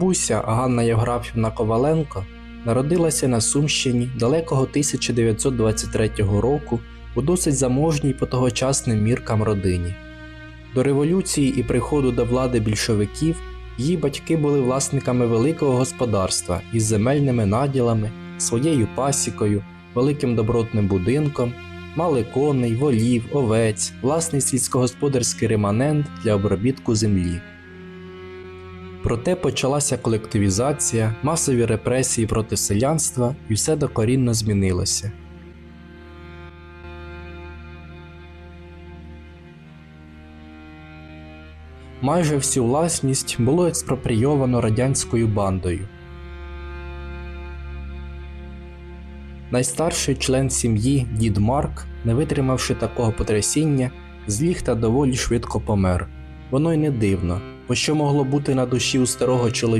Буся Ганна Євграфівна Коваленко народилася на Сумщині далекого 1923 року у досить заможній по тогочасним міркам родині. До революції і приходу до влади більшовиків її батьки були власниками великого господарства із земельними наділами, своєю пасікою, великим добротним будинком, мали коней, волів, овець, власний сільськогосподарський реманент для обробітку землі. Проте почалася колективізація, масові репресії проти селянства і все докорінно змінилося. Майже всю власність було експропрійовано радянською бандою. Найстарший член сім'ї дід Марк, не витримавши такого потрясіння, зліг та доволі швидко помер. Воно й не дивно, бо що могло бути на душі у старого чоловіка.